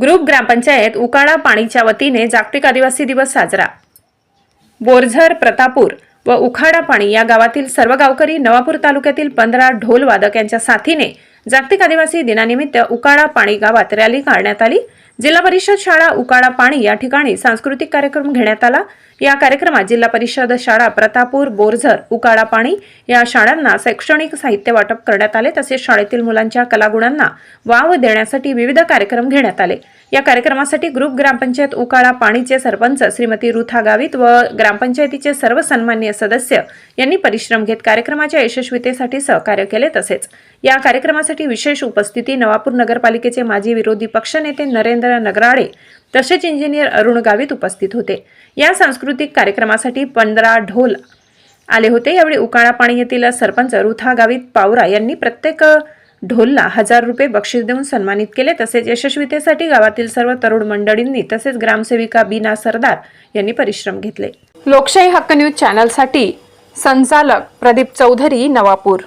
Group ग्रामपंचायत उकाडा पाणीच्या वतीने जागतिक आदिवासी दिवस साजरा. बोरझर प्रतापूर व उखाडा पाणी या गावातील सर्व गावकरी नवापूर तालुक्यातील पंधरा ढोल वादक यांच्या साथीने जागतिक आदिवासी दिनानिमित्त उकाडा पाणी गावात रॅली काढण्यात आली. जिल्हा परिषद शाळा उकाडा पाणी या ठिकाणी सांस्कृतिक कार्यक्रम घेण्यात आला. या कार्यक्रमात जिल्हा परिषद शाळा प्रतापूर बोरझर उकाडा पाणी या शाळांना शैक्षणिक साहित्य वाटप करण्यात आले. तसेच शाळेतील मुलांच्या कलागुणांना वाव देण्यासाठी विविध कार्यक्रम घेण्यात आले. या कार्यक्रमासाठी ग्रुप ग्रामपंचायत उकाळा पाणीचे सरपंच श्रीमती रुथा गावित व ग्रामपंचायतीचे सर्व सन्मान्य सदस्य यांनी परिश्रम घेत कार्यक्रमाच्या यशस्वीतेसाठी सहकार्य केले. तसेच या कार्यक्रमासाठी विशेष उपस्थिती नवापूर नगरपालिकेचे माजी विरोधी पक्षनेते नरेंद्र नगराळे तसेच इंजिनियर अरुण गावित उपस्थित होते. या सांस्कृतिक कार्यक्रमासाठी पंधरा ढोल आले होते. यावेळी उकाळा पाणी येथील सरपंच रुथा गावित पावरा यांनी प्रत्येक ढोलला हजार रुपये बक्षीस देऊन सन्मानित केले. तसेच यशस्वीतेसाठी गावातील सर्व तरुण मंडळींनी तसेच ग्रामसेविका बीना सरदार यांनी परिश्रम घेतले. लोकशाही हक्क न्यूज चॅनलसाठी संचालक प्रदीप चौधरी नवापूर.